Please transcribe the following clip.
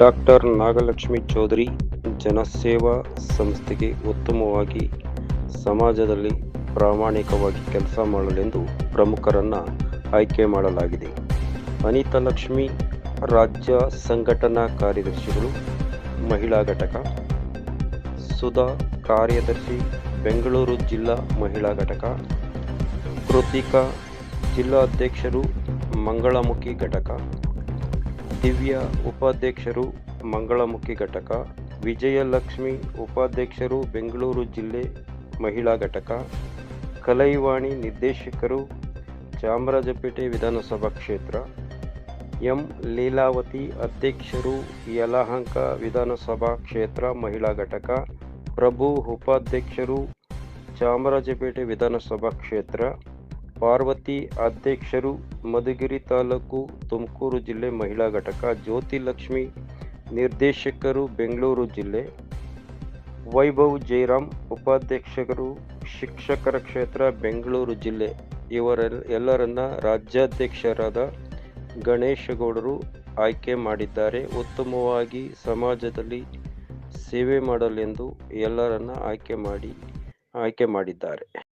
Doctor Nagalakshmi Chaudhary ಜನಸೇವಾ ಸಂಸ್ಥೆಗೆ ಉತ್ತಮವಾಗಿ ಸಮಾಜದಲ್ಲಿ ಪ್ರಾಮಾಣಿಕವಾಗಿ ಕೆಲಸ ಮಾಡಲೆಂದು ಪ್ರಮುಖರನ್ನು ಆಯ್ಕೆ ಮಾಡಲಾಗಿದೆ. ಅನಿತಾ ಲಕ್ಷ್ಮಿ ರಾಜ್ಯ ಸಂಘಟನಾ ಕಾರ್ಯದರ್ಶಿಗಳು, ಮಹಿಳಾ ಘಟಕ, ಸುಧಾ ಕಾರ್ಯದರ್ಶಿ, ಬೆಂಗಳೂರು ಜಿಲ್ಲಾ ಮಹಿಳಾ ಘಟಕ, ಕೃತಿಕಾ ಜಿಲ್ಲಾಧ್ಯಕ್ಷರು ಮಂಗಳಮುಖಿ ಘಟಕ ದಿವ್ಯ ಉಪಾಧ್ಯಕ್ಷರು ಮಂಗಳಮುಖಿ ಘಟಕ, ವಿಜಯಲಕ್ಷ್ಮಿ ಉಪಾಧ್ಯಕ್ಷರು ಬೆಂಗಳೂರು ಜಿಲ್ಲೆ ಮಹಿಳಾ ಘಟಕ, ಕಲೈವಾಣಿ ನಿರ್ದೇಶಕರು ಚಾಮರಾಜಪೇಟೆ ವಿಧಾನಸಭಾ ಕ್ಷೇತ್ರ, ಎಂ ಲೀಲಾವತಿ ಅಧ್ಯಕ್ಷರು ಯಲಹಂಕ ವಿಧಾನಸಭಾ ಕ್ಷೇತ್ರ ಮಹಿಳಾ ಘಟಕ, ಪ್ರಭು ಉಪಾಧ್ಯಕ್ಷರು ಚಾಮರಾಜಪೇಟೆ ವಿಧಾನಸಭಾ ಕ್ಷೇತ್ರ ಪಾರ್ವತಿ ಅಧ್ಯಕ್ಷರು ಮಧುಗಿರಿ ತಾಲೂಕು ತುಮಕೂರು ಜಿಲ್ಲೆ ಮಹಿಳಾ ಘಟಕ, ಜ್ಯೋತಿ ಲಕ್ಷ್ಮಿ ನಿರ್ದೇಶಕರು ಬೆಂಗಳೂರು ಜಿಲ್ಲೆ, ವೈಭವ್ ಜಯರಾಮ್ ಉಪಾಧ್ಯಕ್ಷರು ಶಿಕ್ಷಕರ ಕ್ಷೇತ್ರ ಬೆಂಗಳೂರು ಜಿಲ್ಲೆ. ಇವರ ಎಲ್ಲರನ್ನ ರಾಜ್ಯಾಧ್ಯಕ್ಷರಾದ ಗಣೇಶಗೌಡರು ಆಯ್ಕೆ ಮಾಡಿದ್ದಾರೆ. ಉತ್ತಮವಾಗಿ ಸಮಾಜದಲ್ಲಿ ಸೇವೆ ಮಾಡಲೆಂದು ಎಲ್ಲರನ್ನ ಆಯ್ಕೆ ಮಾಡಿ, ಆಯ್ಕೆ ಮಾಡಿದ್ದಾರೆ.